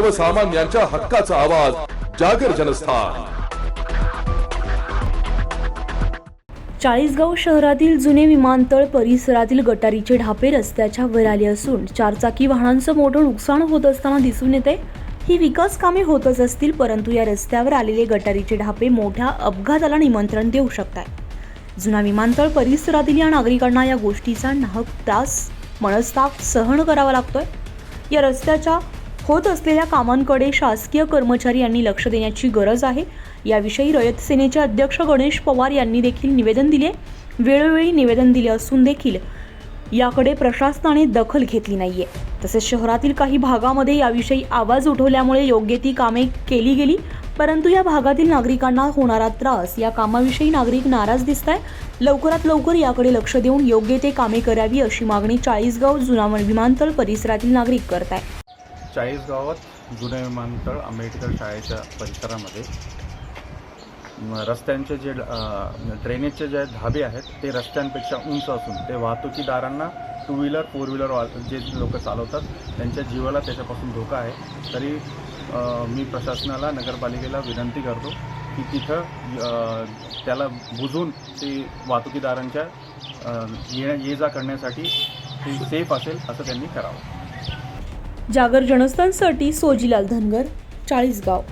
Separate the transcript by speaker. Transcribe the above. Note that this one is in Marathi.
Speaker 1: सर्वसामान्यांच्या हक्काचा आवाज जागर जनस्थान.
Speaker 2: चाळीसगाव शहरातील जुने विमानतळ परिसरातील गटारीचे ढापे रस्त्याच्या वर आले असून चारचाकी वाहनांचं मोठं नुकसान होत असताना दिसून येते ही विकास कामे होतच असतील परंतु या रस्त्यावर आलेले गटारीचे ढापे मोठ्या अपघाताला निमंत्रण देऊ शकतात जुना विमानतळ परिसरातील या नागरिकांना या गोष्टीचा नाहक त्रास मनस्ताप सहन करावा लागतोय. या रस्त्याच्या होत असलेल्या कामांकडे शासकीय कर्मचारी यांनी लक्ष देण्याची गरज आहे. याविषयी रयत सेनेचे अध्यक्ष गणेश पवार यांनी देखील निवेदन दिले. वेळोवेळी निवेदन दिले असून देखील याकडे प्रशासनाने दखल घेतली नाहीये. तसेच शहरातील काही भागामध्ये याविषयी आवाज उठवल्यामुळे योग्य ती कामे केली गेली. परंतु या भागातील नागरिकांना होणारा त्रास या कामाविषयी नागरिक नाराज दिसत आहे लवकरात लवकर याकडे लक्ष देऊन योग्य ते कामे करावी अशी मागणी चाळीसगाव जुना विमानतळ परिसरातील नागरिक करत आहे
Speaker 3: चाळीस गावात जुने विमानतळ आंबेडकर शाळेच्या परिसरामध्ये. रस्त्यांचे जे ड्रेनेजचे जे धाबे आहेत ते रस्त्यांपेक्षा उंच असून ते वाहतुकीदारांना टू व्हीलर फोर व्हीलर वा जे लोक चालवतात त्यांच्या जीवाला त्याच्यापासून धोका आहे. तरी मी प्रशासनाला नगरपालिकेला विनंती करतो की तिथं त्याला बुजून ते वाहतुकीदारांच्या ये ये जा करण्यासाठी ते सेफ असेल असं त्यांनी करावं.
Speaker 2: जागर जनस्थानसाठी सोजीलाल धनगर चाळीसगाव.